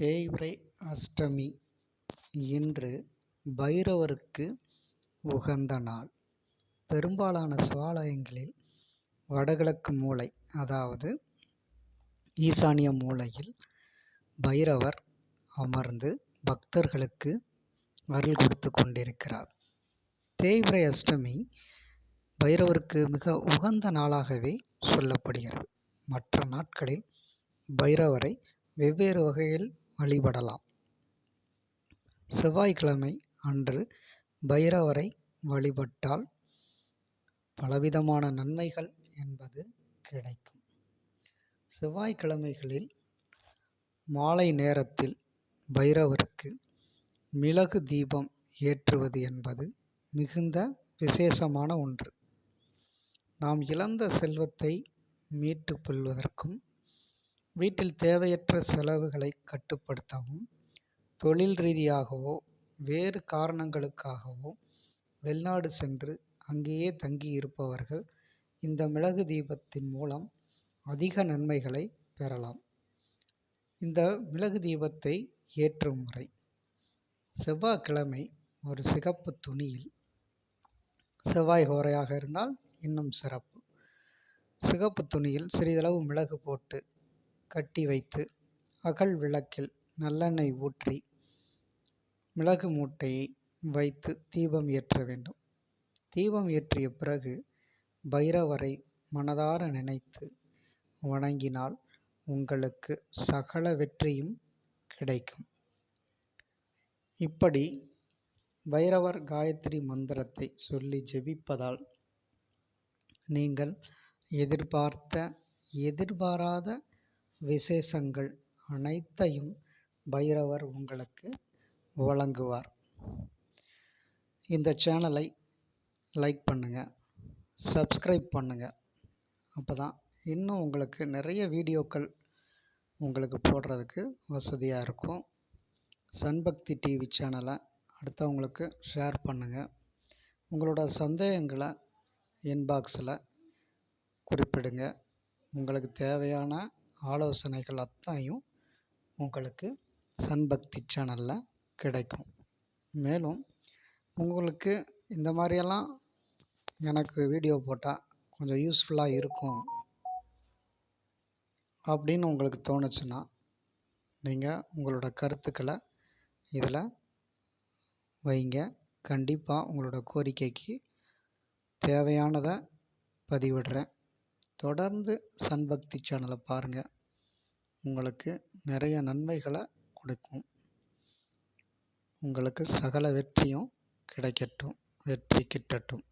தேய்பிறை அஷ்டமி இன்று பைரவருக்கு உகந்த நாள். பெரும்பாலான சிவாலயங்களில் வடகிழக்கு மூலை அதாவது ஈசானிய மூலையில் பைரவர் அமர்ந்து பக்தர்களுக்கு அருள் கொடுத்து கொண்டிருக்கிறார். தேய்பிறை அஷ்டமி பைரவருக்கு மிக உகந்த நாளாகவே சொல்லப்படுகிறது. மற்ற நாட்களில் பைரவரை வெவ்வேறு வகையில் வழிபடலாம். செவ்வாய்க்கிழமை அன்று பைரவரை வழிபட்டால் பலவிதமான நன்மைகள் என்பது கிடைக்கும். செவ்வாய்க்கிழமைகளில் மாலை நேரத்தில் பைரவருக்கு மிளகு தீபம் ஏற்றுவது என்பது மிகுந்த விசேஷமான ஒன்று. நாம் இழந்த செல்வத்தை மீட்டுக் கொள்வதற்கும் வீட்டில் தேவையற்ற செலவுகளை கட்டுப்படுத்தவும் தொழில் ரீதியாகவோ வேறு காரணங்களுக்காகவோ வெளிநாடு சென்று அங்கேயே தங்கி இருப்பவர்கள் இந்த மிளகு தீபத்தின் மூலம் அதிக நன்மைகளை பெறலாம். இந்த மிளகு தீபத்தை ஏற்றும் முறை. செவ்வாய்க்கிழமை ஒரு சிகப்பு துணியில் செவ்வாய் ஹோரையாக இருந்தால் இன்னும் சிறப்பு. சிகப்பு துணியில் சிறிதளவு மிளகு போட்டு கட்டி வைத்து அகல் விளக்கில் நல்லெண்ணெய் ஊற்றி மிளகு மூட்டையை வைத்து தீபம் ஏற்ற வேண்டும். தீபம் ஏற்றிய பிறகு பைரவரை மனதார நினைத்து வணங்கினால் உங்களுக்கு சகல வெற்றியும் கிடைக்கும். இப்படி பைரவர் காயத்ரி மந்திரத்தை சொல்லி ஜெபிப்பதால் நீங்கள் எதிர்பார்த்த எதிர்பாராத விசேஷங்கள் அனைத்தையும் பைரவர் உங்களுக்கு வழங்குவார். இந்த சேனலை லைக் பண்ணுங்கள் சப்ஸ்கிரைப் பண்ணுங்கள் அப்போ தான் இன்னும் உங்களுக்கு நிறைய வீடியோக்கள் உங்களுக்கு போடுறதுக்கு வசதியாக இருக்கும். சன்பக்தி டிவி சேனலை அடுத்தவங்களுக்கு ஷேர் பண்ணுங்கள் உங்களோட சந்தேகங்களை இன்பாக்ஸில் குறிப்பிடுங்க. உங்களுக்கு தேவையான ஆலோசனைகள் அத்தனையும் உங்களுக்கு சன்பக்தி சேனலில் கிடைக்கும். மேலும் உங்களுக்கு இந்த மாதிரியெல்லாம் எனக்கு வீடியோ போட்டால் கொஞ்சம் யூஸ்ஃபுல்லாக இருக்கும் அப்படின்னு உங்களுக்கு தோணுச்சுன்னா நீங்கள் உங்களோட கருத்துக்களை இதில் வைங்க. கண்டிப்பாக உங்களோட கோரிக்கைக்கு தேவையானதை பதிவிடுறேன். தொடர்ந்து சன்பக்தி சேனலை பாருங்கள் உங்களுக்கு நிறைய நன்மைகளை கொடுக்கும். உங்களுக்கு சகல வெற்றியும் கிடைக்கட்டும். வெற்றி கிட்டட்டும்.